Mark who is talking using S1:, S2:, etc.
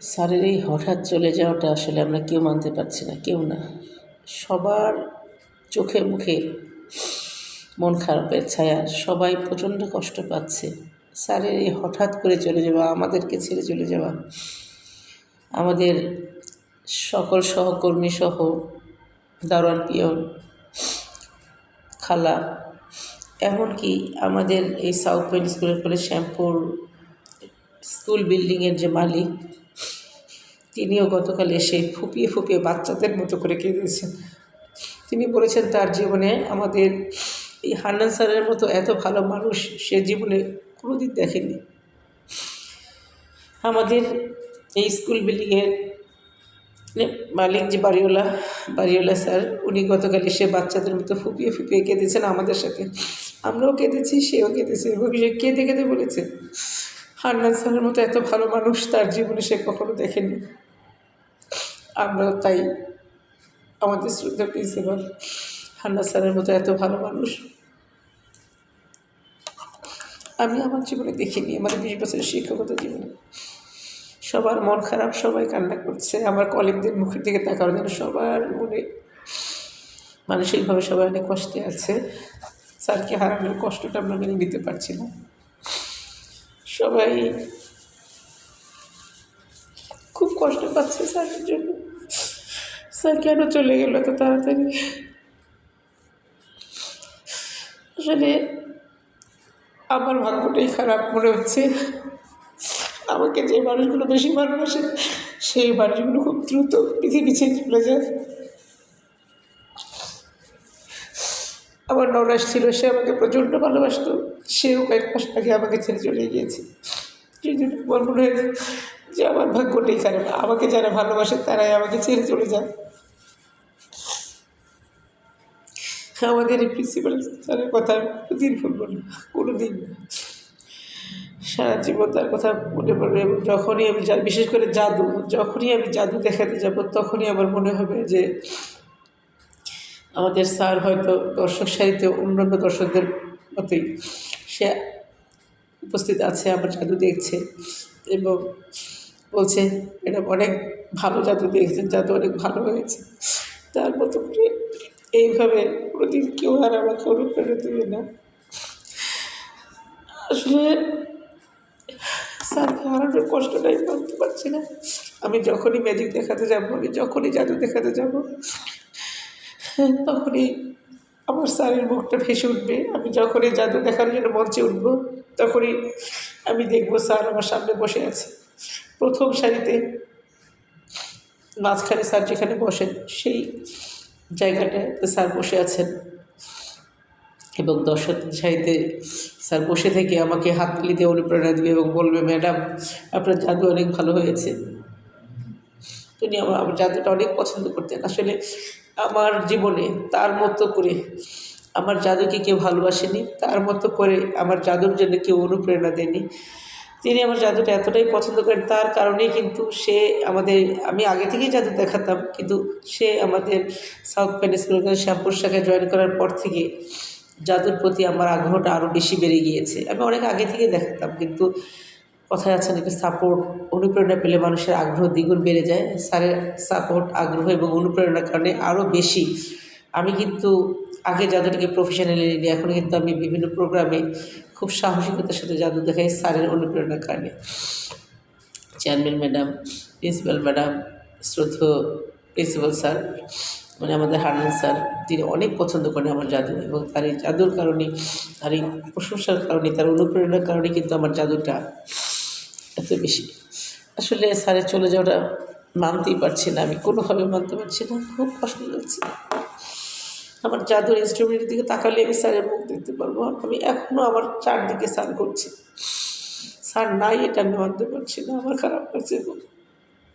S1: স্যারের এই হঠাৎ চলে যাওয়াটা আসলে আমরা কেউ মানতে পারছি না, কেউ না। সবার চোখে মুখে মন খারাপের ছায়া, সবাই প্রচণ্ড কষ্ট পাচ্ছে। স্যারের এই হঠাৎ করে চলে যাওয়া, আমাদেরকে ছেড়ে চলে যাওয়া, আমাদের সকল সহকর্মী সহ দারোয়ান, পিয়ন, খালা, এমনকি আমাদের এই সাউথ পয়েন্ট স্কুলের কলেজ শ্যামপুর স্কুল বিল্ডিংয়ের যে মালিক তিনিও গতকাল এসে ফুপিয়ে ফুপিয়ে বাচ্চাদের মতো করে কেঁদেছেন তিনি বলেছেন, তার জীবনে আমাদের এই হান্নান স্যারের মতো এত ভালো মানুষ সে জীবনে কোনোদিন দেখেনি। আমাদের এই স্কুল বিল্ডিংয়ের মালিক যে বাড়িওয়ালা বাড়িওয়ালা স্যার, উনি গতকাল এসে বাচ্চাদের মতো ফুপিয়ে ফুপিয়ে কেঁদেছেন আমাদের সাথে। আমরাও কেঁদেছি সেও কেঁদেছে এবং সে কেঁদে কেঁদে বলেছে। হান্নান স্যারের মতো এত ভালো মানুষ তার জীবনে সে কখনো দেখেনি। আমরাও তাই আমাদের শ্রদ্ধা প্রিন্সিপাল হান্না স্যারের মতো এত ভালো মানুষ আমি আমার জীবনে দেখিনি, আমার বিশ বছরের শিক্ষকতা জীবনে। সবার মন খারাপ, সবাই কান্না করছে, আমার কলিগদের মুখের দিকে তাকানোর জন্য সবার মনে মানসিকভাবে সবাই অনেক কষ্টে আছে। স্যারকে হারানোর কষ্টটা আমরা মেনে নিতে পারছি না। সবাই। খুব কষ্ট পাচ্ছে স্যারের জন্য। স্যার কেন চলে গেল এত তাড়াতাড়ি? আসলে আমার ভাগ্যটাই খারাপ মনে হচ্ছে। আমাকে যে মানুষগুলো বেশি ভালোবাসে, সেই মানুষগুলো খুব দ্রুত পৃথিবী ছেড়ে চলে যায়। আমার ননাস ছিল, সে আমাকে প্রচণ্ড ভালোবাসতো। সেও কয়েক মাস আগে আমাকে ছেড়ে চলে গিয়েছে। সেই জন্য আমার মনে হয়েছে যে আমার ভাগ্যটাই খারাপ আমাকে যারা ভালোবাসে তারাই আমাকে ছেড়ে চলে যায়। আমাদের এই প্রিন্সিপাল স্যারের কথা কোনোদিন ভুলব না কোনো দিন না। সারা জীবন তার কথা মনে পড়বে এবং যখনই আমি বিশেষ করে জাদু, যখনই আমি জাদু দেখাতে যাব, তখনই আমার মনে হবে যে আমাদের স্যার হয়তো দর্শক সারিতে অন্যান্য দর্শকদের মতোই। সে উপস্থিত আছে আমার জাদু দেখছে এবং বলছে, ম্যাডাম, অনেক ভালো জাদু দেখছেন, জাদু অনেক ভালো হয়েছে। তার মতো করে এইভাবে কোনোদিন কেউ আর আমাকে অনুপ্রেরণা দেবে না। আসলে স্যারকে হারানোর কষ্টটাই মানতে পারছি না। আমি যখনই ম্যাজিক দেখাতে যাব, আমি যখনই জাদু দেখাতে যাব তখনই আমার স্যারের মুখটা ভেসে উঠবে। আমি যখনই জাদু দেখার জন্য মঞ্চে উঠব, তখনই আমি দেখব স্যার আমার সামনে বসে আছে। প্রথম সারিতে মাঝখানে স্যার যেখানে বসেন, সেই জায়গাটায় স্যার বসে আছেন। এবং দর্শক সাহিত্যে স্যার বসে থেকে আমাকে হাততালি দিয়ে অনুপ্রেরণা দিবে এবং বলবে, ম্যাডাম, আপনার জাদু অনেক ভালো হয়েছে। তিনি আমার জাদুটা অনেক পছন্দ করতেন। আসলে আমার জীবনে তার মতো করে আমার জাদুকে কেউ ভালোবাসেনি, তার মতো করে আমার জাদুর জন্য কেউ অনুপ্রেরণা দেয়নি। তিনি আমার জাদুটা এতটাই পছন্দ করেন, তার কারণেই কিন্তু সে আমাদের আমি আগে থেকেই জাদু দেখাতাম, কিন্তু সে আমাদের সাউথ প্যান স্কুল শ্যামপুর শাখায় জয়েন করার পর থেকে জাদুর প্রতি আমার আগ্রহটা আরও বেশি বেড়ে গিয়েছে। আমি অনেক আগে থেকে দেখাতাম, কিন্তু কথায় আছে নাকি সাপোর্ট অনুপ্রেরণা পেলে মানুষের আগ্রহ দ্বিগুণ বেড়ে যায়। স্যারের সাপোর্ট আগ্রহ এবং অনুপ্রেরণার কারণে আরও বেশি। আমি কিন্তু আগে জাদুটাকে প্রফেশনালি নিই এখন কিন্তু আমি বিভিন্ন প্রোগ্রামে খুব সাহসিকতার সাথে জাদু দেখাই স্যারের অনুপ্রেরণার কারণে। চেয়ারম্যান ম্যাডাম প্রিন্সিপাল ম্যাডাম শ্রদ্ধ প্রিন্সিপাল স্যার মানে আমাদের হারনান স্যার তিনি অনেক পছন্দ করেন আমার জাদু এবং তার এই জাদুর কারণে, তার এই প্রশংসার কারণে, তার অনুপ্রেরণার কারণে কিন্তু আমার জাদুটা এত বেশি। আসলে স্যারের চলে যাওয়াটা মানতেই পারছি না। আমি কোনোভাবে মানতে পারছি না। খুব কষ্ট লাগছে। আমার জাদুর ইনস্ট্রুমেন্টের দিকে তাকালে আমি স্যারের মুখ দেখতে পারব। আমি এখনও আমার চারদিকে স্যার করছি। স্যার নাই, এটা আমি মানতে পারছি না। আমার খারাপ লাগছে খুব